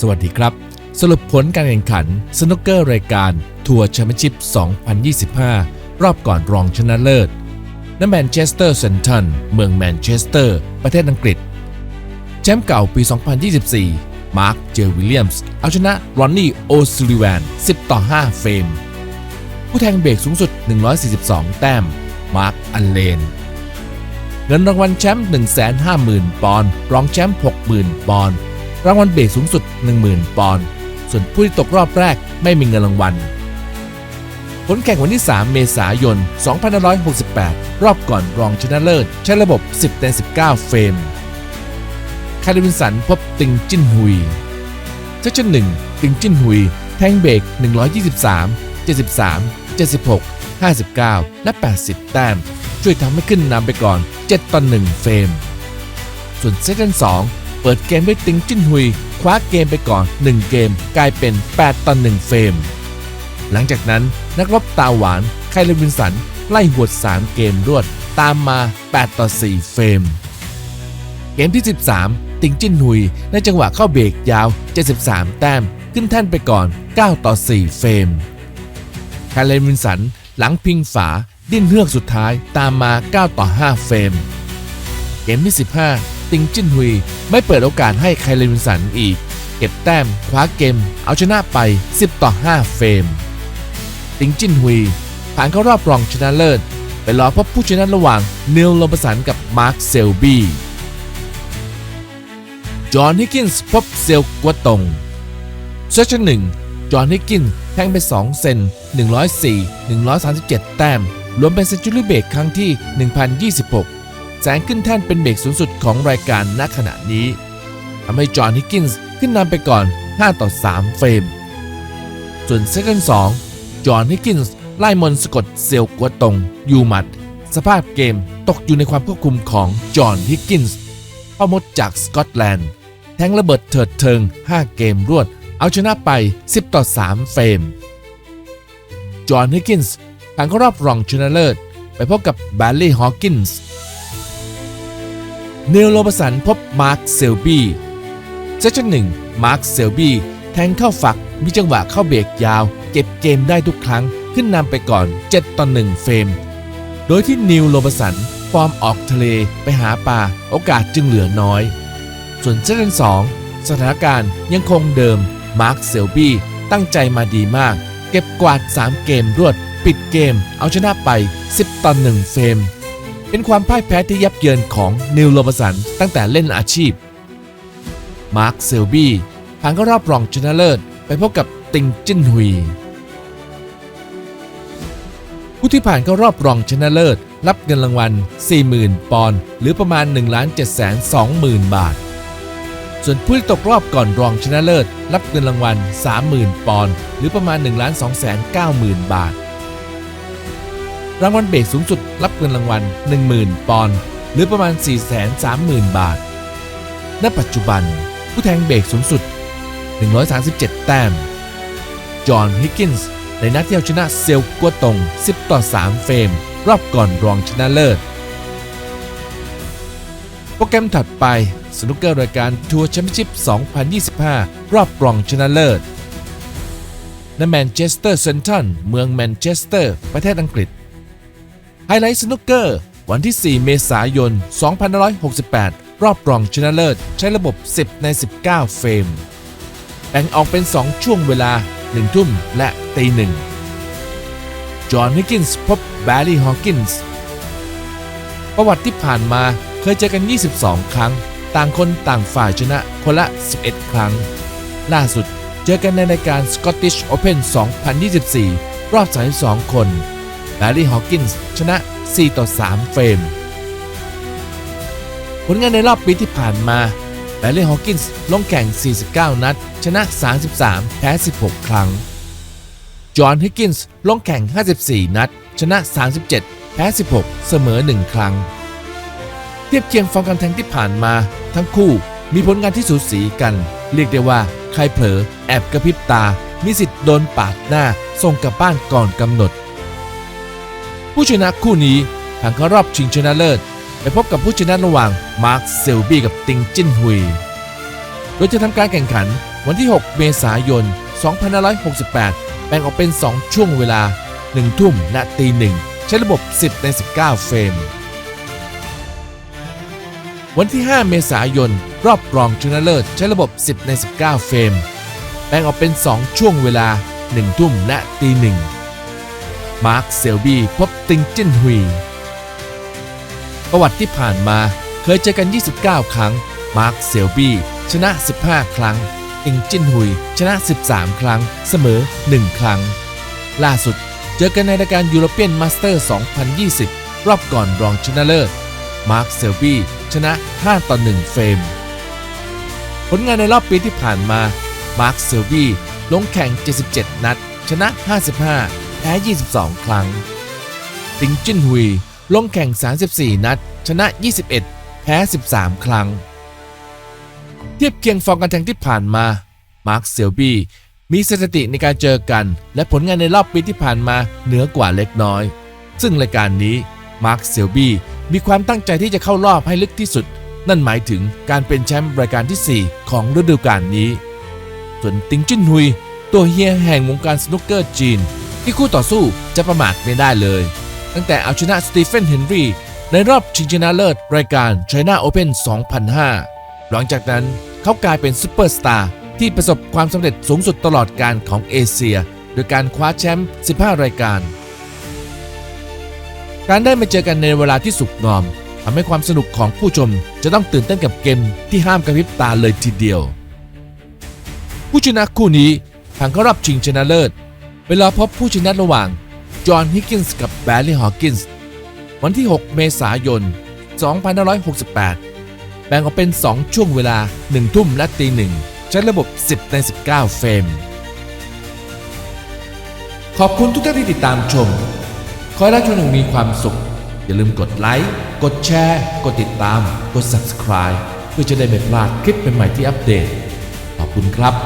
สวัสดีครับ สรุปผลการแข่งขันสนุกเกอร์รายการทัวร์แชมเปี้ยนชิพ 2025 รอบก่อนรองชนะเลิศณแมนเชสเตอร์เซนทันเมืองแมนเชสเตอร์ ประเทศอังกฤษ แชมป์เก่าปี 2024 มาร์ค เจอวิลเลียมส์เอาชนะรอนนี่ โอซิลิแวน 10 ต่อ 5 เฟรม ผู้แทงเบรกสูงสุด 142 แต้ม มาร์ค อันเลน เงินรางวัลแชมป์ 150,000 ปอนด์ รองแชมป์ 60,000 ปอนด์ รางวัลเบรกสูงสุด 10,000 ปอนด์ ส่วนผู้ที่ตกรอบแรกไม่มีเงินรางวัล ผลแข่งวันที่ 3 เมษายน 2568 รอบก่อนรองชนะเลิศ ใช้ระบบ 10ใน19 เฟรม คาริวินสันพบติงจิ้นฮุยเซสชั่นหนึ่งติงจิ้นฮุย แทงเบรก 123 73 76 59 และ 80 แต้ม ช่วยทำให้ขึ้นนำไปก่อน 7ต่อ1เฟรม ส่วนเซสชั่น2 เปิดเกมด้วยติงจิ้นฮุย คว้าเกมไปก่อน 1 เกม กลายเป็น 8ต่อ1เฟรม หลังจากนั้นนักรบตาหวาน ไคลวินสัน ไล่หวด 3 เกมรวด ตามมา 8 ต่อ 4 เฟรม เกมที่ 13 ติงจิ้นฮุย ในจังหวะเข้าเบรกยาว 73 แต้ม ขึ้นแท่นไปก่อน 9 ต่อ 4 เฟรม ไคลวินสัน หลังพิงฝา ดิ้นเฮือกสุดท้ายตามมา 9 ต่อ 5 เฟรม เกมที่ 15 ติงจินฮุย ไม่เปิดโอกาสให้ไคลวินสันอีก เก็บแต้มคว้าเกม เอาชนะไป 10 ต่อ 5 เฟรม ติงจินฮุย ผ่านเข้ารอบรองชนะเลิศ ไปรอพบผู้ชนะระหว่างเนลโลบสันกับมาร์คเซลบี้จอห์นฮิกกินส์พบเซลกัวตงเซสชั่นหนึ่งจอห์นฮิกกินส์แทงไป 2 เซน 104 137 แต้ม รวมเป็นเซนจูรี่เบรกครั้งที่ 1026 แสงขึ้นแท่นเป็นเบรกสูงสุดของรายการณขณะนี้ทำให้จอห์นฮิกกินส์ขึ้นนำไปก่อน 5 ต่อ 3 เฟรม ส่วนเซสชั่น2จอห์นฮิกกินส์ไล่มนสะกดเซลกัวตงยูมัด สภาพเกมตกอยู่ในความควบคุมของจอห์นฮิกกินส์พ่อมดจากสกอตแลนด์ แทงระเบิดเถิดเทิง 5 เกมรวด เอาชนะไป 10 ต่อ 3 เฟรม จอห์นฮิกกินส์ผ่านเข้ารอบรองชนะเลิศ ไปพบกับแบลลี่ฮอว์กินส์ เนลโลบสันพบมาร์คเซลบี้เซสชั่นหนึ่งมาร์คเซลบี้แทงเข้าฝักมีจังหวะเข้าเบรกยาว เก็บเกมได้ทุกครั้งขึ้นนำไปก่อน 7 ต่อ 1 เฟรม โดยที่นิวโรบสันฟอร์มออกทะเลไปหาปลาโอกาสจึงเหลือน้อย ส่วนเซสชั่น2สถานการณ์ยังคงเดิมมาร์คเซลบี้ตั้งใจมาดีมาก เก็บกวาด 3 เกมรวด ปิดเกมเอาชนะไป 10 ต่อ 1 เฟรม เป็นความพ่ายแพ้ที่ยับเยินของนิวโรบสันตั้งแต่เล่นอาชีพ มาร์คเซลบี้ผ่านเข้ารอบรองชนะเลิศ ไปพบกับติงจิ้นฮุย ผู้ที่ผ่านเข้ารอบรองชนะเลิศ รับเงินรางวัล 40,000 ปอนด์หรือประมาณ 1 7 2 0 0 0 0 บาท ส่วนผู้ที่ตกรอบก่อนรองชนะเลิศ รับเงินรางวัล 30,000 ปอนด์หรือประมาณ 1 2 9 0 0 0 0 บาท รางวัลเบรกสูงสุดรับเงินรางวัล 10,000 ปอนด์หรือประมาณ 430,000 บาท ณ ปัจจุบัน ผู้แทงเบรกสูงสุด 137 แต้ม จอห์น ฮิกกินส์ในนัดที่เอาชนะเซลกัวตง 10 ต่อ 3 เฟรม รอบก่อนรองชนะเลิศ โปรแกรมถัดไป สนุกเกอร์รายการทัวร์แชมเปี้ยนชิพ 2025 รอบรองชนะเลิศ ณ แมนเชสเตอร์เซนทันเมืองแมนเชสเตอร์ ประเทศอังกฤษ ไฮไลท์สนุกเกอร์ วันที่ 4 เมษายน 2568 รอบรองชนะเลิศ ใช้ระบบ 10 ใน 19 เฟรม แบ่งออกเป็น 2 ช่วงเวลา 1 ทุ่มและตีหนึ่งจอห์นฮิกกินส์พบแบร์รี่ฮอว์กินส์ประวัติที่ผ่านมาเคยเจอกัน 22 ครั้ง ต่างคนต่างฝ่ายชนะคนละ 11 ครั้ง ล่าสุดเจอกันในรายการ Scottish Open 2024 รอบ 32 คน แบร์รี่ฮอว์กินส์ชนะ 4 ต่อ 3 เฟรม ผลงานในรอบปีที่ผ่านมาแบร์รี่ฮอว์กินส์ลงแข่ง 49 นัด ชนะ 33 แพ้ 16 ครั้ง จอห์นฮิกกินส์ลงแข่ง 54 นัด ชนะ 37 แพ้ 16 เสมอ 1 ครั้ง เทียบเคียงฟอร์มการแทงที่ผ่านมา ทั้งคู่มีผลงานที่สูสีกัน เรียกได้ว่าใครเผลอแอบกระพริบตา มีสิทธิ์โดนปาดหน้าส่งกลับบ้านก่อนกำหนด ผู้ชนะคู่นี้ผ่านเข้ารอบชิงชนะเลิศไปพบกับผู้ชนะระหว่างมาร์คเซลบี้กับติงจิ้นฮุย โดยจะทำการแข่งขันวันที่ 6 เมษายน 2568 แบ่งออกเป็น 2 ช่วงเวลา 1 ทุ่มณตีหนึ่งใช้ระบบ 10 ใน 19 เฟรม วันที่ 5 เมษายน รอบรองชนะเลิศใช้ระบบ 10 ใน 19 เฟรม แบ่งออกเป็น 2 ช่วงเวลา 1 ทุ่มณตีหนึ่ง มาร์คเซลบี้พบติงจิ้นฮุย ประวัติที่ผ่านมาเคยเจอกัน 29 ครั้ง มาร์คเซลบี้ชนะ 15 ครั้ง ติงจิ้นฮุย ชนะ 13 ครั้ง เสมอ 1 ครั้ง ล่าสุดเจอกันในรายการยูโรเปียนมาสเตอร์ 2020 รอบก่อนรองชนะเลิศ มาร์คเซลบี้ชนะ 5 ต่อ 1 เฟรม ผลงานในรอบปีที่ผ่านมา มาร์คเซลบี้ลงแข่ง 77 นัด ชนะ 55 แพ้ 22 ครั้ง ติงจินฮุย ลงแข่ง 34 นัด ชนะ 21 แพ้ 13 ครั้ง เทียบเคียงฟอร์มการแข่งที่ผ่านมา มาร์คเซลบี้มีสถิติในการเจอกัน และผลงานในรอบปีที่ผ่านมาเหนือกว่าเล็กน้อย ซึ่งรายการนี้มาร์คเซลบี้มีความตั้งใจที่จะเข้ารอบให้ลึกที่สุด นั่นหมายถึงการเป็นแชมป์รายการที่ 4 ของฤดูกาลนี้ ส่วนติงจินฮุย ตัวเฮียแห่งวงการสนุกเกอร์จีน ที่คู่ต่อสู้จะประมาทไม่ได้เลย ตั้งแต่เอาชนะสตีเฟนเฮนรีในรอบชิงชนะเลิศรายการ China Open 2005 หลังจากนั้นเขากลายเป็นซูเปอร์สตาร์ที่ประสบความสำเร็จสูงสุดตลอดการของเอเชีย โดยการคว้าแชมป์ 15 รายการ การได้มาเจอกันในเวลาที่สุกงอมทำให้ความสนุกของผู้ชมจะต้องตื่นเต้นกับเกมที่ห้ามกระพริบตาเลยทีเดียว ผู้ชนะคู่นี้ผ่านเข้ารอบชิงชนะเลิศ เวลาพบผู้ชนะระหว่าง จอห์นฮิกกินส์กับแบร์รี่ฮอว์กินส์วันที่ 6 เมษายน 2568 แบ่งออกเป็น 2 ช่วงเวลา 1 ทุ่มและตีหนึ่งใช้ระบบ 10 ใน 19 เฟรม ขอบคุณทุกท่านที่ติดตามชม ขอให้รับชมอย่างมีความสุข อย่าลืมกดไลค์ กดแชร์ กดติดตาม กด subscribe เพื่อจะได้ไม่พลาดคลิปใหม่ๆที่อัปเดต ขอบคุณครับ